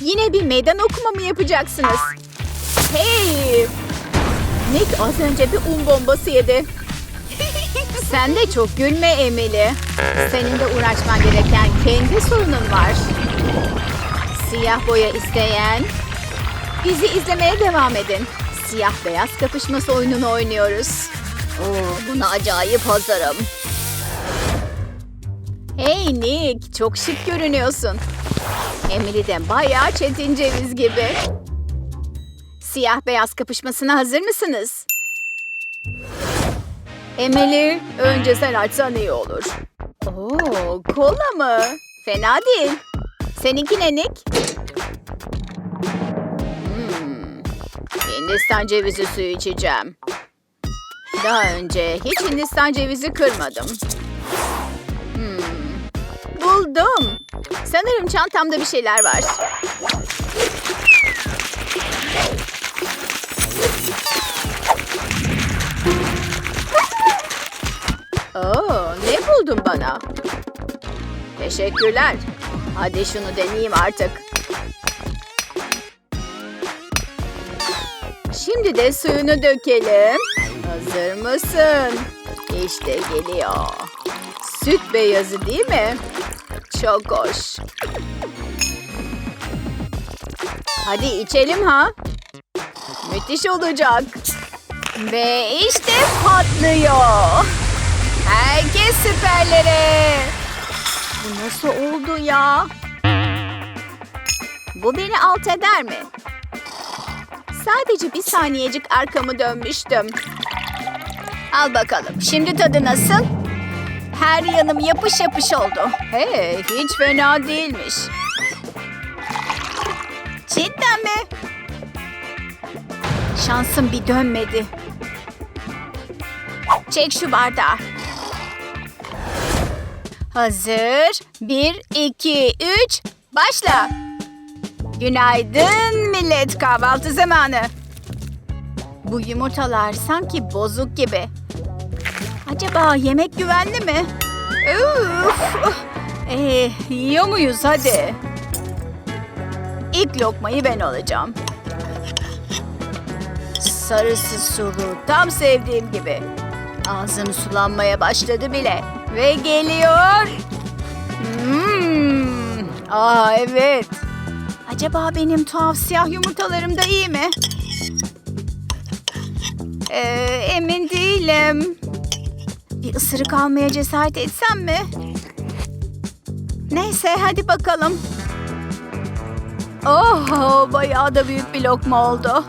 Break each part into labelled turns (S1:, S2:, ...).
S1: Yine bir meydan okuma mı yapacaksınız? Hey! Nick az önce bir un bombası yedi. Sen de çok gülme Emily. Senin de uğraşman gereken kendi sorunun var. Siyah boya isteyen bizi izlemeye devam edin. Siyah beyaz kapışması oyununu oynuyoruz. Oo, buna acayip hazırım. Hey Nick, çok şık görünüyorsun. Emily de bayağı çetin ceviz gibi. Siyah beyaz kapışmasına hazır mısınız? Emily, önce sen açsan iyi olur. Oo, kola mı? Fena değil. Seninki ne Nick? Hmm, Hindistan cevizi suyu içeceğim. Daha önce hiç Hindistan cevizi kırmadım. Buldum. Sanırım çantamda bir şeyler var. Oo, ne buldun bana? Teşekkürler. Hadi şunu deneyeyim artık. Şimdi de suyunu dökelim. Hazır mısın? İşte geliyor. Süt beyazı değil mi? Çok hoş. Hadi içelim ha. Müthiş olacak. Ve işte patlıyor. Herkes süperlere. Bu nasıl oldu ya? Bu beni alt eder mi? Sadece bir saniyecik arkamı dönmüştüm. Al bakalım. Şimdi tadı nasıl? Her yanım yapış yapış oldu. Hey, hiç fena değilmiş. Cidden mi? Şansım bir dönmedi. Çek şu bardağı. Hazır. Bir, iki, üç. Başla. Günaydın millet kahvaltı zamanı. Bu yumurtalar sanki bozuk gibi. Acaba yemek güvenli mi? Uf. Ee, yiyor muyuz hadi. İlk lokmayı ben alacağım. Sarısı sulu, tam sevdiğim gibi. Ağzım sulanmaya başladı bile. Ve geliyor. Hmm. Aa evet. Acaba benim tuhaf siyah yumurtalarım da iyi mi? Ee, emin değilim. Bir ısırık almaya cesaret etsem mi? Neyse hadi bakalım. Oh bayağı da büyük bir lokma oldu.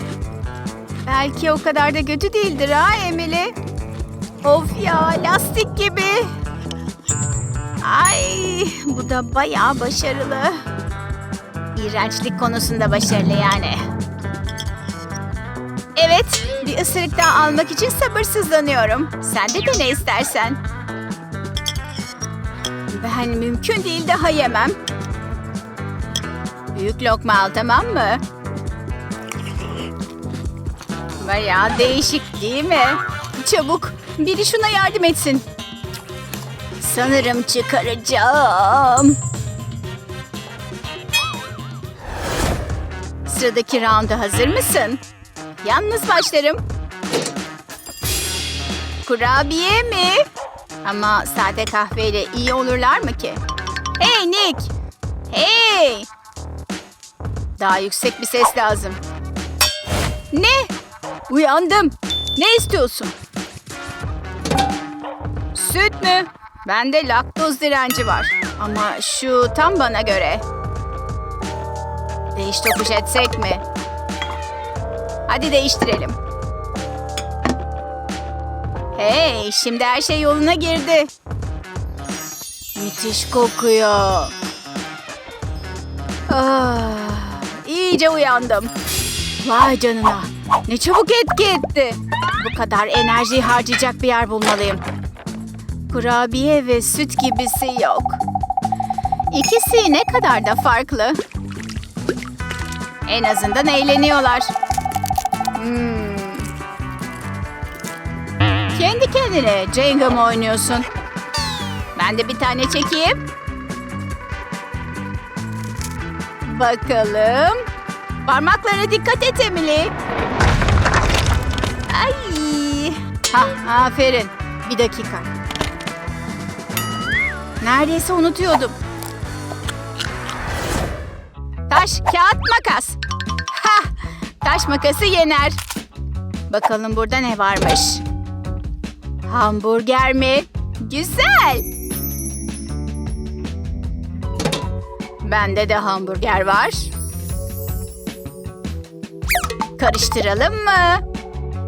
S1: Belki o kadar da kötü değildir ha Emily. Of ya lastik gibi. Ay bu da bayağı başarılı. İğrençlik konusunda başarılı yani. Evet bir ısırık daha almak için sabırsızlanıyorum. Sen de dene istersen. Ben mümkün değil daha yemem. Büyük lokma al tamam mı? Bayağı değişik değil mi? Çabuk biri şuna yardım etsin. Sanırım çıkaracağım. Sıradaki rounda hazır mısın? Yalnız başlarım. Kurabiye mi? Ama sade kahveyle iyi olurlar mı ki? Hey Nick! Hey! Daha yüksek bir ses lazım. Ne? Uyandım. Ne istiyorsun? Süt mü? Bende laktoz direnci var. Ama şu tam bana göre. Değiş tokuş etsek mi? Hadi değiştirelim. Hey, şimdi her şey yoluna girdi. Müthiş kokuyor. Ah, iyice uyandım. Vay canına. Ne çabuk etki etti. Bu kadar enerjiyi harcayacak bir yer bulmalıyım. Kurabiye ve süt gibisi yok. İkisi ne kadar da farklı. En azından eğleniyorlar. Hmm. Kendi kendine Jenga mı oynuyorsun? Ben de bir tane çekeyim. Bakalım. Parmaklarına dikkat et Emily. Ay. Ha, aferin. Bir dakika. Neredeyse unutuyordum. Taş, kağıt, makas. Taş makası yener. Bakalım burada ne varmış. Hamburger mi? Güzel. Bende de hamburger var. Karıştıralım mı?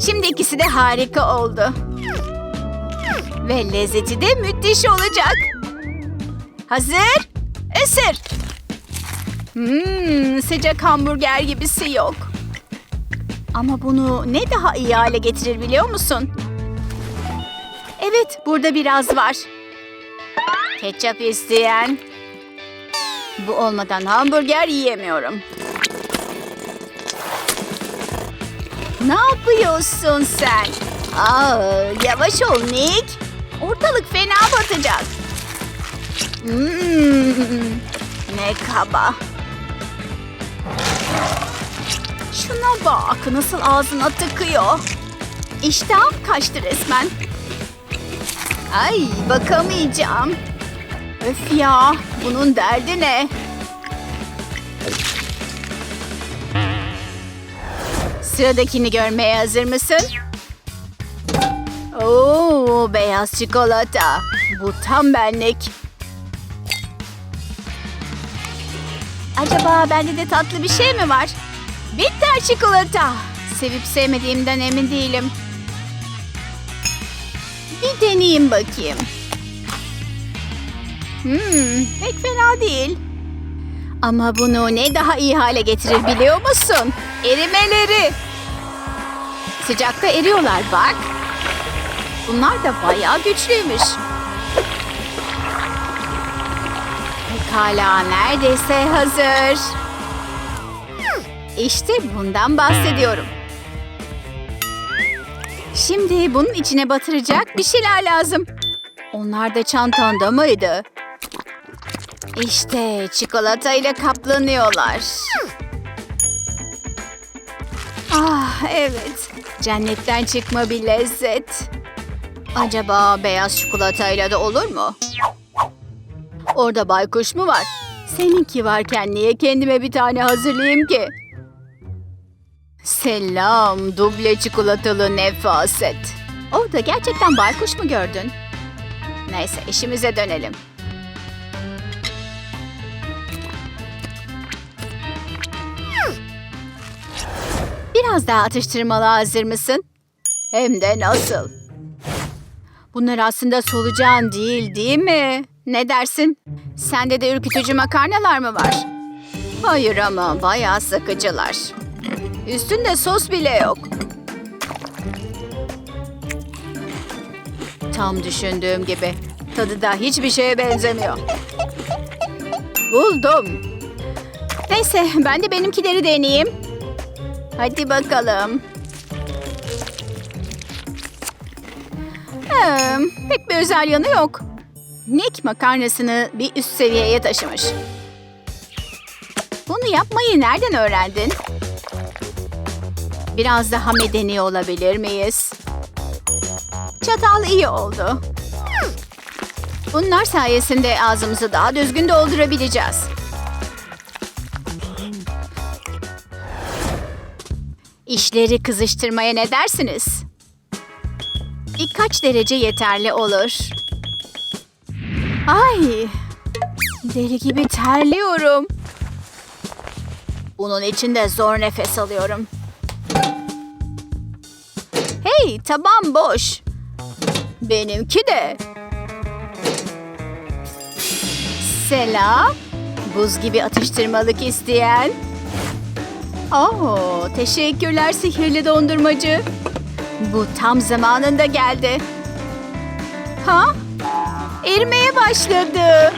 S1: Şimdi ikisi de harika oldu. Ve lezzeti de müthiş olacak. Hazır? Isır. Hmm, sıcak hamburger gibisi yok. Ama bunu ne daha iyi hale getirir biliyor musun? Evet, burada biraz var. Ketçap isteyen. Bu olmadan hamburger yiyemiyorum. Ne yapıyorsun sen? Aa, yavaş ol Nick. Ortalık fena batacak. Hmm, ne kaba. Şuna bak nasıl ağzına tıkıyor. İştahım kaçtı resmen. Ay bakamayacağım. Öf ya bunun derdi ne? Sıradakini görmeye hazır mısın? Oo, beyaz çikolata. Bu tam benlik. Acaba bende de tatlı bir şey mi var? Bitter çikolata. Sevip sevmediğimden emin değilim. Bir deneyeyim bakayım. Hmm, pek fena değil. Ama bunu ne daha iyi hale getirir biliyor musun? Erimeleri. Sıcakta eriyorlar bak. Bunlar da bayağı güçlüymüş. Pekala neredeyse hazır. İşte bundan bahsediyorum. Şimdi bunun içine batıracak bir şeyler lazım. Onlar da çantanda mıydı? İşte çikolata ile kaplanıyorlar. Ah evet. Cennetten çıkma bir lezzet. Acaba beyaz çikolatayla da olur mu? Orada baykuş mu var? Seninki varken niye kendime bir tane hazırlayayım ki? Selam duble çikolatalı nefaset. Orada gerçekten baykuş mu gördün? Neyse işimize dönelim. Biraz daha atıştırmalı hazır mısın? Hem de nasıl? Bunlar aslında solucan değil değil mi? Ne dersin? Sende de ürkütücü makarnalar mı var? Hayır ama bayağı sıkıcılar. Üstünde sos bile yok. Tam düşündüğüm gibi. Tadı da hiçbir şeye benzemiyor. Buldum. Neyse ben de benimkileri deneyeyim. Hadi bakalım. Hmm, pek bir özel yanı yok. Nick makarnasını bir üst seviyeye taşımış. Bunu yapmayı nereden öğrendin? Biraz daha medeni olabilir miyiz? Çatal iyi oldu. Bunlar sayesinde ağzımızı daha düzgün doldurabileceğiz. İşleri kızıştırmaya ne dersiniz? Birkaç derece yeterli olur. Ay! Deli gibi terliyorum. Bunun içinde zor nefes alıyorum. Hey, tabağım boş. Benimki de. Selam. Buz gibi atıştırmalık isteyen. Oo, teşekkürler sihirli dondurmacı. Bu tam zamanında geldi. Ha? Erimeye başladı.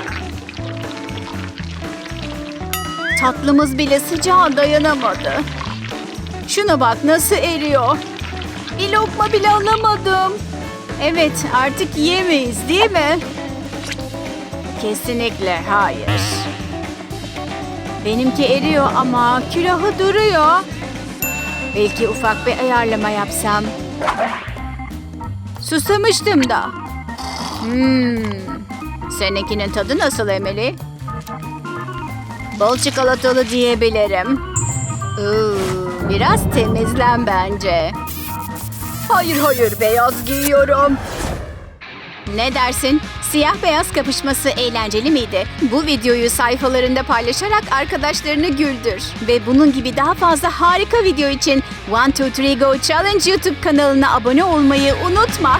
S1: Tatlımız bile sıcağa dayanamadı. Şuna bak nasıl eriyor. Bir lokma bile alamadım. Evet artık yiyemeyiz değil mi? Kesinlikle hayır. Benimki eriyor ama külahı duruyor. Belki ufak bir ayarlama yapsam. Susamıştım da. Hmm. Seninkinin tadı nasıl Emily? Bol çikolatalı diyebilirim. Iıı, biraz temizlen bence. Hayır hayır beyaz giyiyorum. Ne dersin? Siyah beyaz kapışması eğlenceli miydi? Bu videoyu sayfalarında paylaşarak arkadaşlarını güldür. Ve bunun gibi daha fazla harika video için 1, 2, 3 Go Challenge YouTube kanalına abone olmayı unutma.